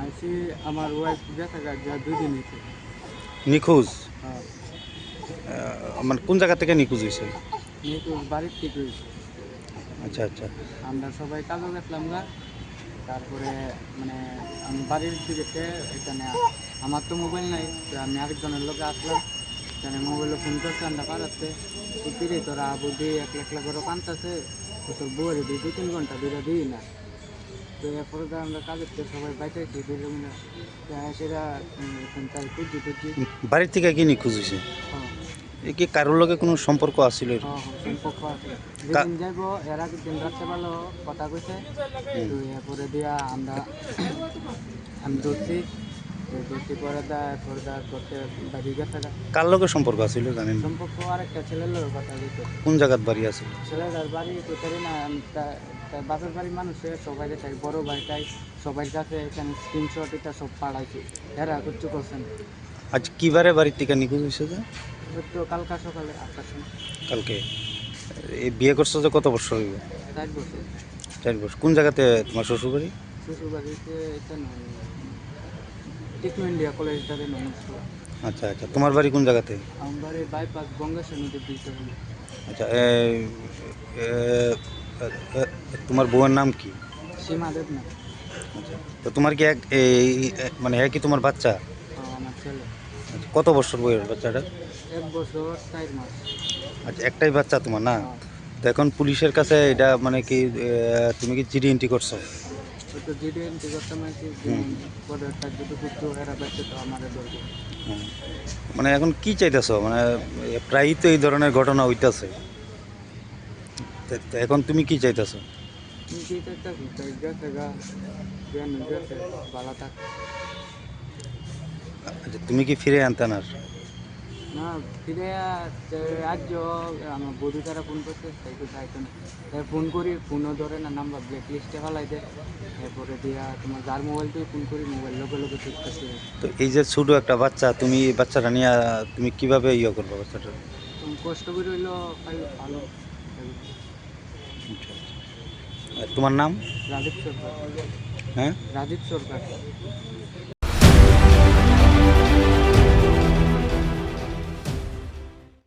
আইসি আমার ওয়াইফ দেখা গা যা দুই দিন হয়েছে নিখোঁজ? হ্যাঁ। মানে কোন জায়গা থেকে নিখোঁজ হয়েছে? মেয়েকে বাড়ির থেকে হয়েছে। আচ্ছা আচ্ছা। আমরা সবাই কাজও গেছিলাম গা। তারপরে মানে আমি বাড়ির দিকে এখানে আমার তো মোবাইল নাই আমি আরেকজনের লোকে আসলাম। এখানে মোবাইলে ফোন করছে আমরা পাড়াতে। ফিরে তোরা বুদ্ধি এক একলা করে কানতেছে তো তোর বউরে দিই দু তিন ঘণ্টা দুইটা দিই না। তো এরপরে তো আমরা কাজের থেকে সবাই বাইতেছি দুটো মিলে সেটা খুঁজছি খুঁজছি বাড়ির থেকে কি নিখোঁজ হয়েছে হ্যাঁ। এ কি কারোর লগে কোনো সম্পর্ক আছিল? হ্যাঁ, হ্যাঁ, সম্পর্ক আছে। যেদিন যাইব এর দিন রাত্রে ভালো কথা কইছে। তো এরপরে দিয়া আমরা আমি ধরছি কার লগে সম্পর্ক আছিল জানেন? সম্পর্ক আরেকটা ছেলের লোক কথা কোন জায়গাত বাড়ি আছিল? ছেলেটার বাড়ি কোথায় না বাপের বাড়ির মানুষের সবাই চাই বড় ভাইটাই সবার কাছে এখানে স্ক্রিনশট এটা সব পাড়াইছে এরা কিচ্ছু করছেন আজ কিবারে বাড়ির থেকে নিখোঁজ হয়েছে যে? তো কালকা সকালে আটটার সময়। কালকে। এই বিয়ে করছ যে কত বছর হইব? চার বছর। চার বছর। কোন জায়গাতে তোমার শ্বশুর বাড়ি শ্বশুর বাড়িতে এটা টেকনো ইন্ডিয়া কলেজটাতে নমস্কার আচ্ছা আচ্ছা। তোমার বাড়ি কোন জায়গাতে? আমার বাড়ি বাইপাস ব্রিজটা আচ্ছা তোমার বউয়ের নাম কি? সীমা দেব না আচ্ছা তো তোমার কি এক মানে হ্যাঁ কি তোমার বাচ্চা? আমার ছেলে। আচ্ছা, কত বছর বয়স বাচ্চাটা এক বছর চার মাস। আচ্ছা একটাই বাচ্চা তোমার না? হ্যাঁ। তো এখন পুলিশের কাছে এটা মানে কি তুমি কি জিডি এন্ট্রি করছ? মানে এখন কি চাইতেছো? মানে প্রায়ই তো এই ধরনের ঘটনা হইতাছে। এখন তুমি কি চাইতেছো? আচ্ছা তুমি কি ফিরে আনতেন আর না ফিরে আজ আমার বধু তারা ফোন করছে তাই তো যাইতো না। তাই ফোন করি ফোনও ধরে না নাম্বার ব্ল্যাক লিস্টে ফেলাই দেয় এরপরে দিয়া তোমার যার মোবাইল থেকে ফোন করি মোবাইল লোকে লোকে করছে তো এই যে ছোটো একটা বাচ্চা তুমি এই বাচ্চাটা নিয়ে তুমি কীভাবে ইয়ে করবে বাচ্চাটা? তুমি কষ্ট করে হইল ভালো। আচ্ছা, আচ্ছা। আর তোমার নাম? রাজীব সরকার। হ্যাঁ? রাজীব সরকার।